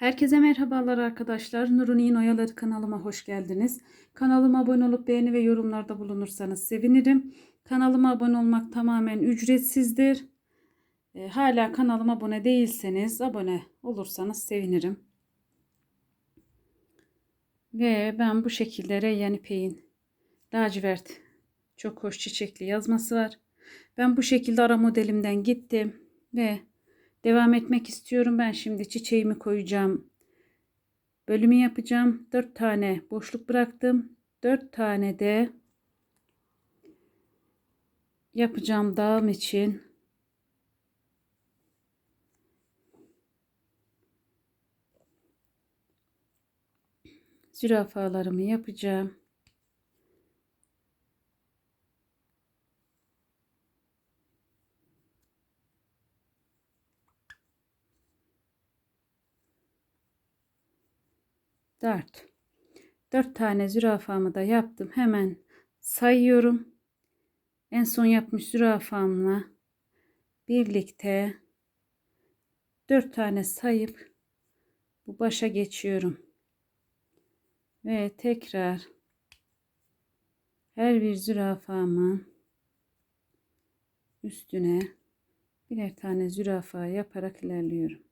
Herkese merhabalar arkadaşlar. Nurun Oyaları kanalıma hoş geldiniz. Kanalıma abone olup beğeni ve yorumlarda bulunursanız sevinirim. Kanalıma abone olmak tamamen ücretsizdir. E, hala kanalıma abone değilseniz abone olursanız sevinirim. Ve ben bu şekilde Reyyan İpek'in lacivert çok hoş çiçekli yazması var. Ben bu şekilde ara modelimden gittim ve devam etmek istiyorum. Ben şimdi çiçeğimi koyacağım. Bölümü yapacağım. 4 tane boşluk bıraktım. 4 tane de yapacağım dağım için zürafalarımı yapacağım. Dört. Dört tane zürafamı da yaptım. Hemen sayıyorum. En son yapmış zürafamla birlikte dört tane sayıp bu başa geçiyorum. Ve tekrar her bir zürafamın üstüne birer tane zürafa yaparak ilerliyorum.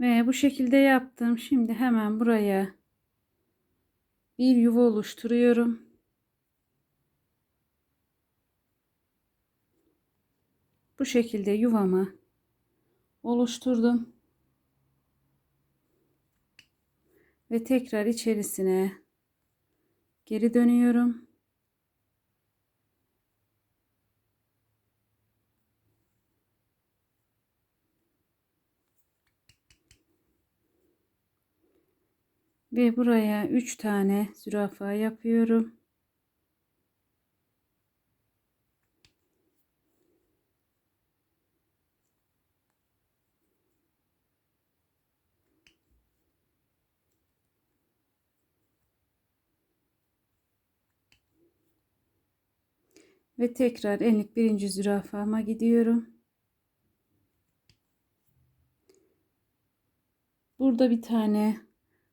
Ve bu şekilde yaptım. Şimdi hemen buraya bir yuva oluşturuyorum. Bu şekilde yuvamı oluşturdum. Ve tekrar içerisine geri dönüyorum. Ve buraya 3 tane zürafa yapıyorum. Ve tekrar enlik birinci zürafama gidiyorum. Burada bir tane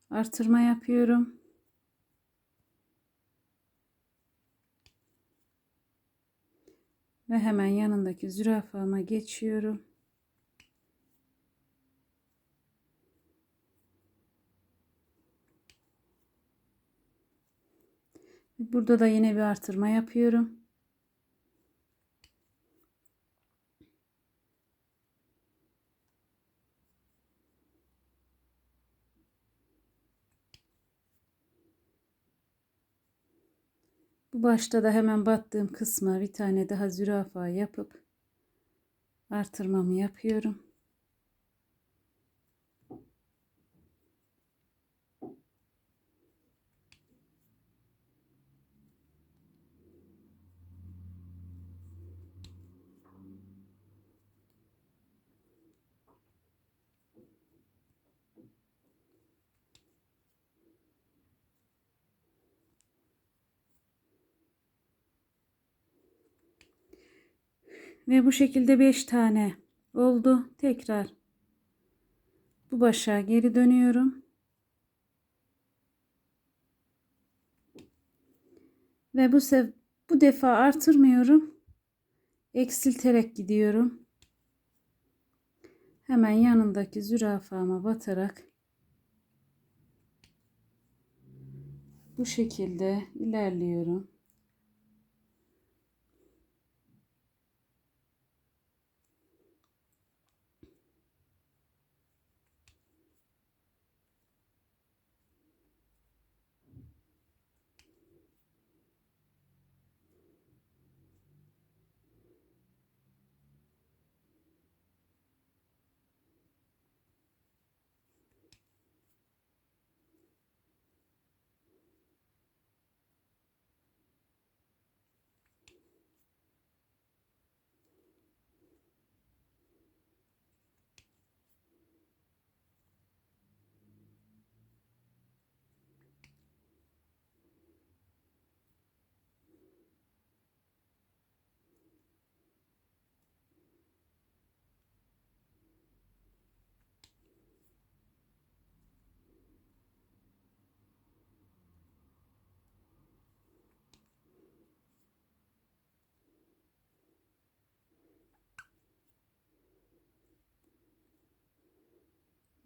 artırma yapıyorum. Ve hemen yanındaki zürafama geçiyorum. Burada da yine bir artırma yapıyorum. Bu başta da hemen battığım kısma bir tane daha zürafa yapıp artırmamı yapıyorum. Ve bu şekilde 5 tane oldu. Tekrar bu başa geri dönüyorum. Ve bu sefer bu defa artırmıyorum. Eksilterek gidiyorum. Hemen yanındaki zürafama batarak bu şekilde ilerliyorum.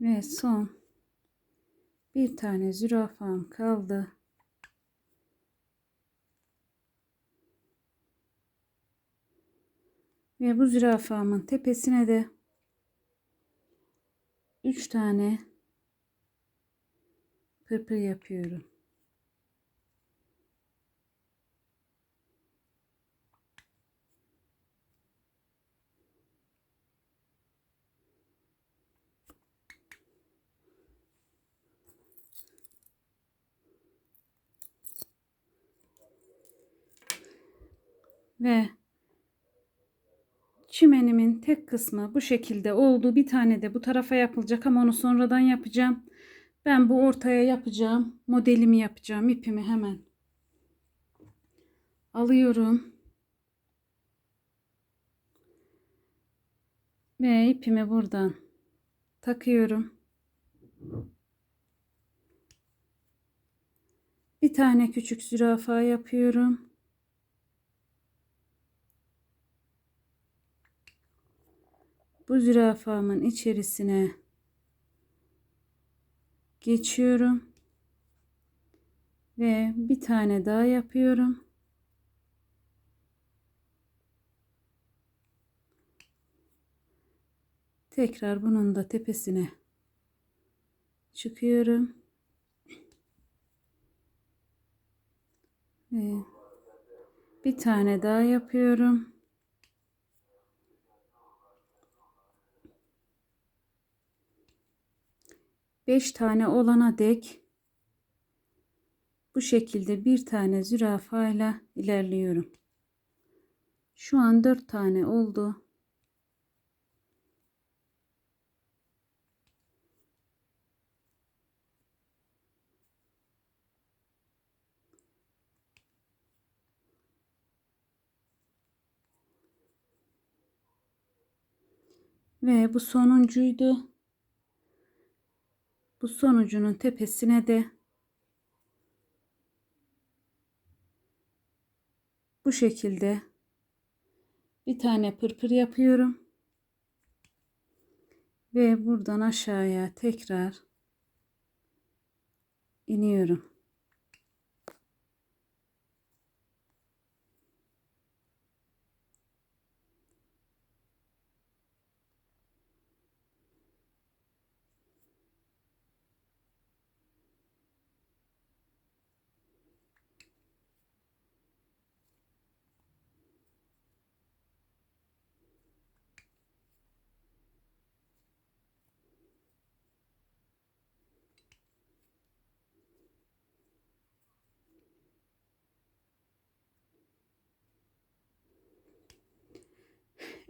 Ve son bir tane zürafam kaldı. Ve bu zürafamın tepesine de 3 tane pırpır yapıyorum. Ve çimenimin tek kısmı bu şekilde oldu. Bir tane de bu tarafa yapılacak ama onu sonradan yapacağım. Ben bu ortaya yapacağım. Modelimi yapacağım. ipimi hemen alıyorum. Ve ipimi buradan takıyorum. Bir tane küçük zürafa yapıyorum. Bu zürafamın içerisine geçiyorum. Ve bir tane daha yapıyorum. Tekrar bunun da tepesine çıkıyorum. Ve bir tane daha yapıyorum. Beş tane olana dek bu şekilde bir tane zürafayla ilerliyorum. Şu an dört tane oldu. Ve bu sonuncuydu. Bu sonucunun tepesine de bu şekilde bir tane pırpır yapıyorum. Ve buradan aşağıya tekrar iniyorum.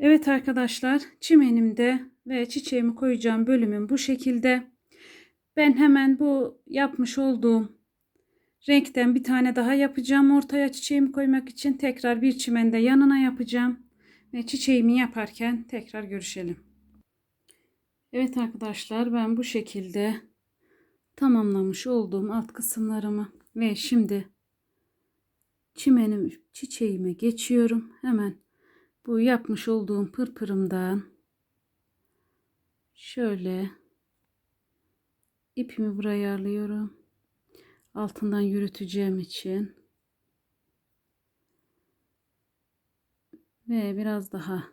Evet arkadaşlar çimenimde ve çiçeğimi koyacağım bölümüm bu şekilde. Ben hemen bu yapmış olduğum renkten bir tane daha yapacağım. Ortaya çiçeğimi koymak için tekrar bir çimende yanına yapacağım. Ve çiçeğimi yaparken tekrar görüşelim. Evet arkadaşlar ben bu şekilde tamamlamış olduğum alt kısımlarımı ve şimdi çimenim çiçeğime geçiyorum. Hemen bu yapmış olduğum pırpırımdan şöyle ipimi buraya ayarlıyorum. Altından yürüteceğim için ve biraz daha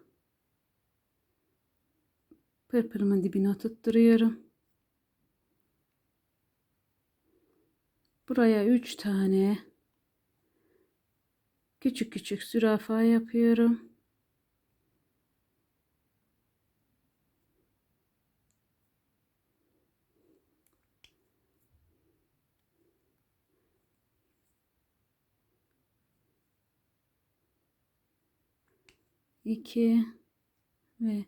pırpırımın dibine tutturuyorum. Buraya 3 tane küçük küçük zürafa yapıyorum. 2 ve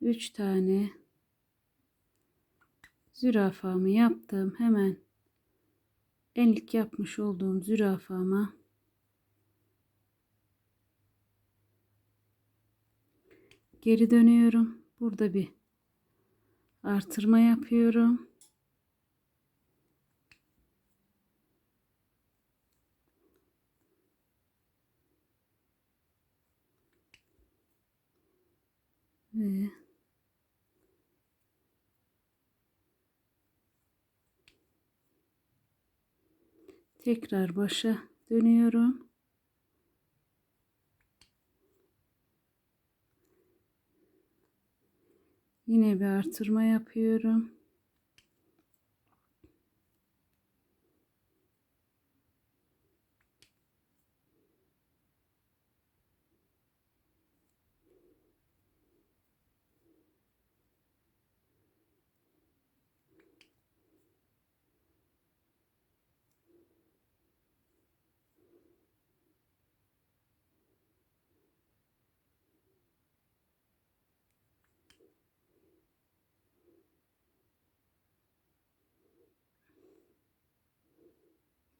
3 tane zürafamı yaptım. Hemen enlik yapmış olduğum zürafama geri dönüyorum. Burada bir artırma yapıyorum. ve tekrar başa dönüyorum. Yine bir artırma yapıyorum.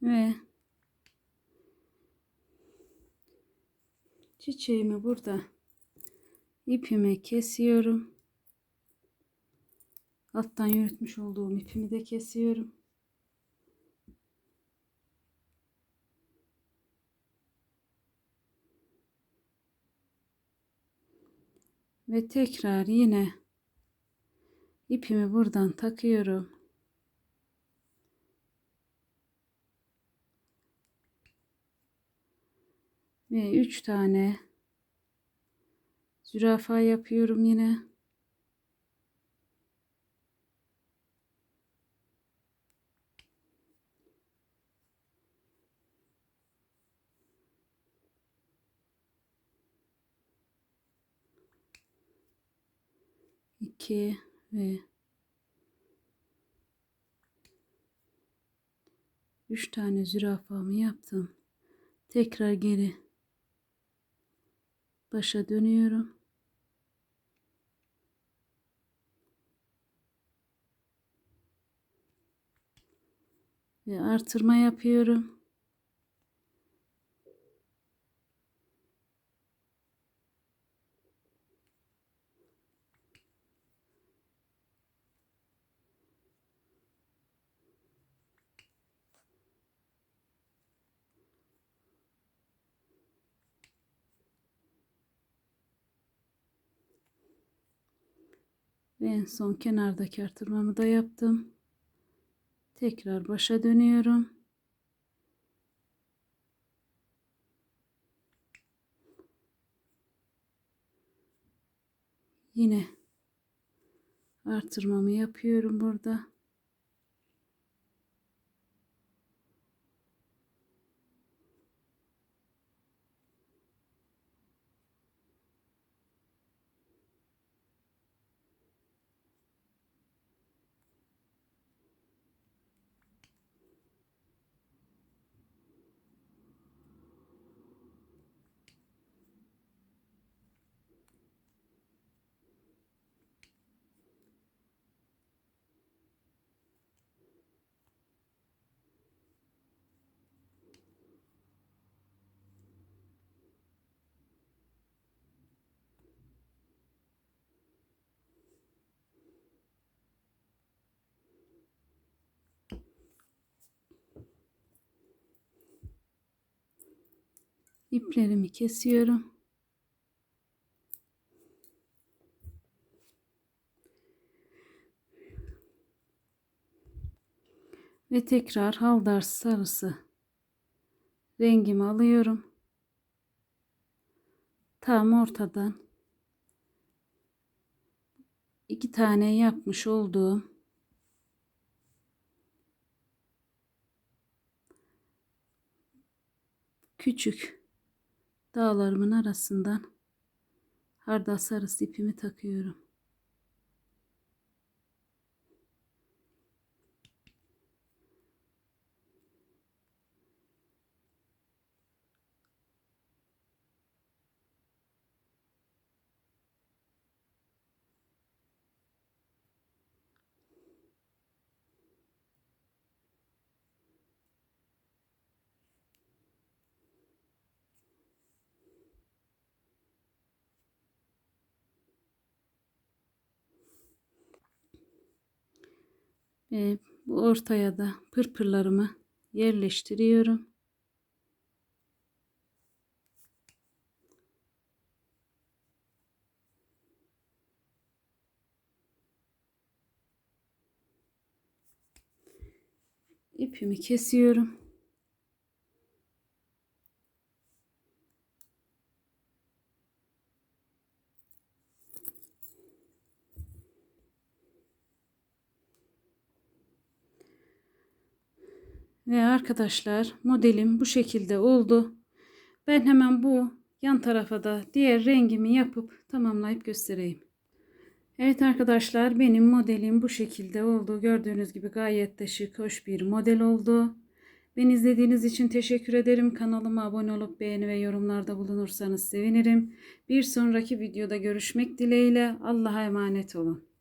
Ve çiçeğimi burada ipime kesiyorum. Alttan yürütmüş olduğum ipimi de kesiyorum. Ve tekrar yine ipimi buradan takıyorum. Ve 3 tane zürafa yapıyorum yine. iki ve üç tane zürafamı yaptım. Tekrar geri başa dönüyorum. Ve artırma yapıyorum. Ve en son kenardaki artırmamı da yaptım. Tekrar başa dönüyorum. Yine artırmamı yapıyorum burada. İplerimi kesiyorum. Ve tekrar haldar sarısı rengimi alıyorum. Tam ortadan iki tane yapmış olduğum küçük dağlarımın arasından hardal sarısı ipimi takıyorum. Ve bu ortaya da pırpırlarımı yerleştiriyorum. ipimi kesiyorum. Ve arkadaşlar modelim bu şekilde oldu. Ben hemen bu yan tarafa da diğer rengimi yapıp tamamlayıp göstereyim. Evet arkadaşlar benim modelim bu şekilde oldu. Gördüğünüz gibi gayet de şık, hoş bir model oldu. Beni izlediğiniz için teşekkür ederim. Kanalıma abone olup beğeni ve yorumlarda bulunursanız sevinirim. Bir sonraki videoda görüşmek dileğiyle. Allah'a emanet olun.